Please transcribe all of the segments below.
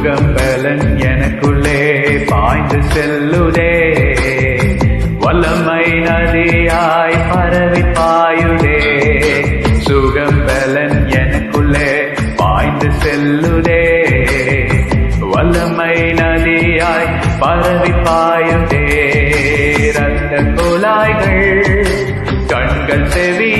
சுகம் பலன் எனக்குள்ளே பாய்ந்து செல்லுதே. வல்லமை நதியாய் பரவி பாயுதே. சுகம் பலன் எனக்குள்ளே பாய்ந்து செல்லுதே. வல்லமை நதியாய் பரவி பாயுதே. ரத்த குழாய்கள் கண்கள் செவி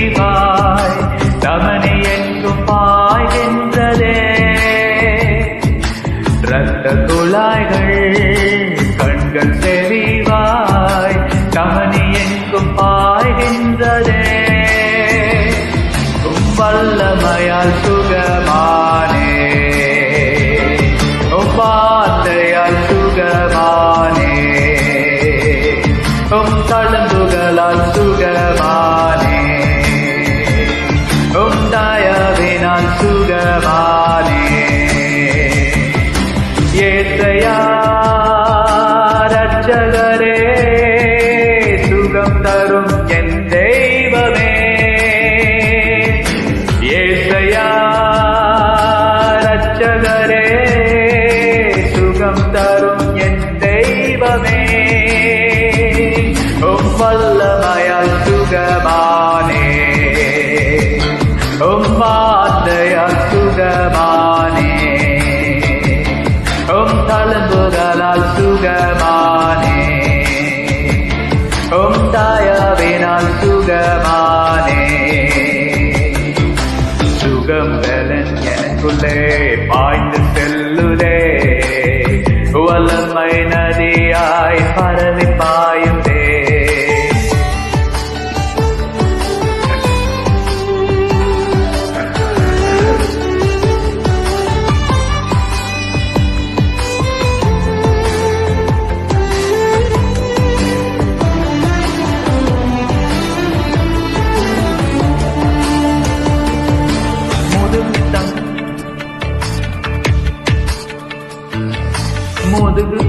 வல்லமையால்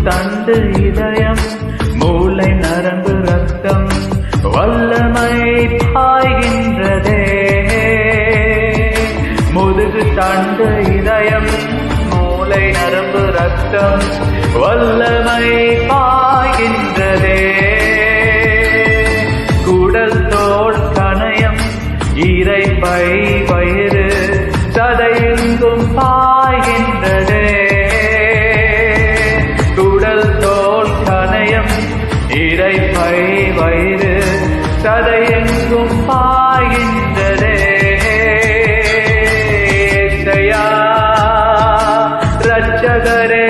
தண்டு இதயம் மூளை நரம்பு ரத்தம் வல்லமை பாய்கின்றதே. முதுகு தண்டு இதயம் மூளை நரம்பு ரத்தம் வல்லமை பாய்கின்றதே. குடல் தோல் கணயம் இறைப்பை வயிறு ಕರೆ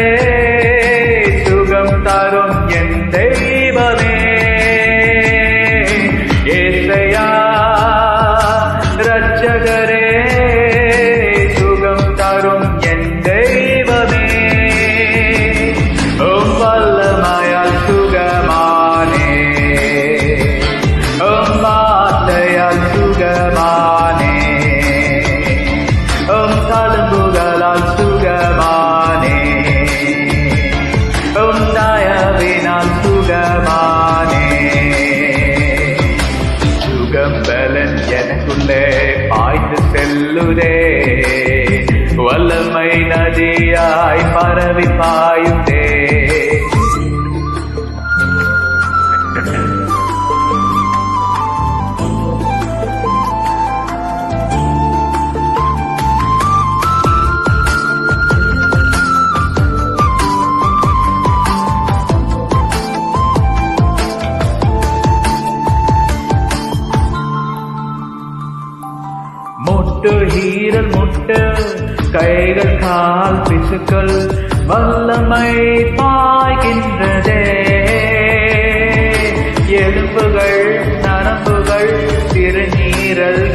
உம் தயவினால் சுகமானே சுகம் பலன் எனக்குள்ளே பாய்ந்து செல்லுதே வல்லமை நதியாய் பரவி பாயுதே முட்டு ஹீரல் முட்டு கைகள் கால் பிசுக்கள் வல்லமை பாய்கின்றதே. எலும்புகள் நரம்புகள் சிறுநீரல்கள்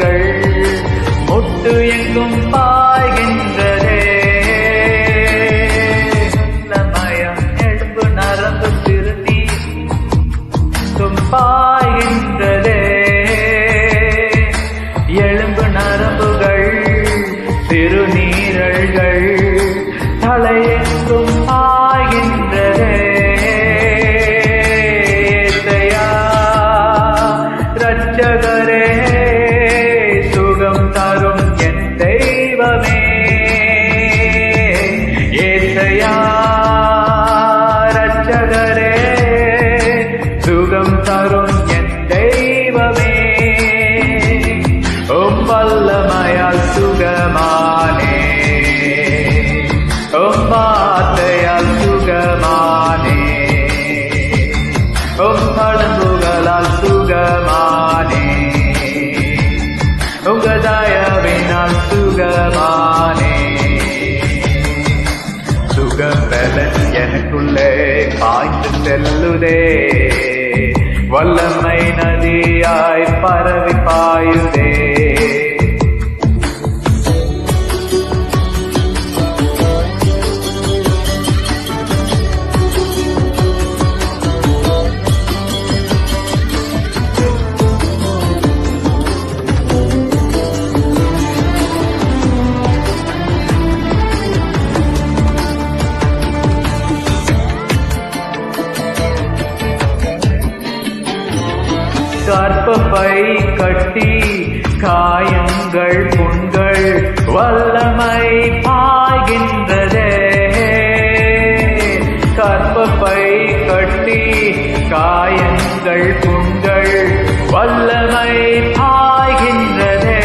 வல்லமையால் சுகமானே. உம் வார்த்தையால் சுகமானே. உம் தழும்புகளால் சுகமானே. உங்க தயவினால் சுகமானே சுகபலன் எனக்குள்ளே பாய்ந்து செல்லுதே. வல்லமை நதியாய் பரவி பாயுதே. காயங்கள் புண்கள் வல்லமை பாய்கின்றதே. கற்பப்பை கட்டி காயங்கள் புண்கள் வல்லமை பாய்கின்றதே.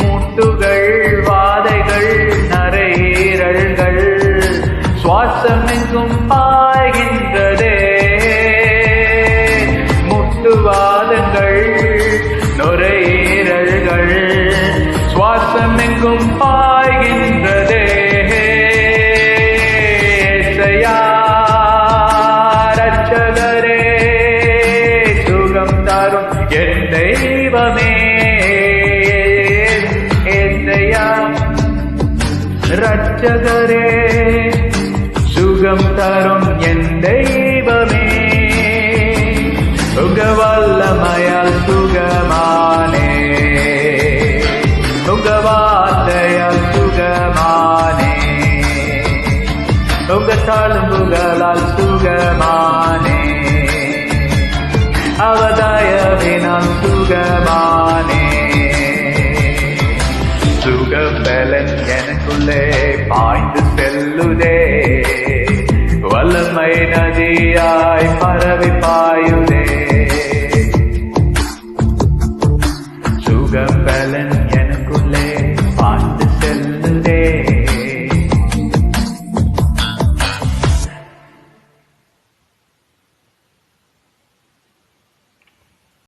முட்டுகள் வாதைகள் நரையீரல்கள் சுவாசமெங்கும் பா இரட்சகரே சுகம் தரும் என் தெய்வமே உங்க வல்லமையால் சுகமானே உங்க வார்த்தையால் சுகமானே உங்க தழும்புகளால் சுகமானே அவதயவினால் சுகமானே சுகபலன் எனக்குள்ளே பாய்ந்து செல்லுதே. வல்லமை நதியாய் பரவி பாயுதே.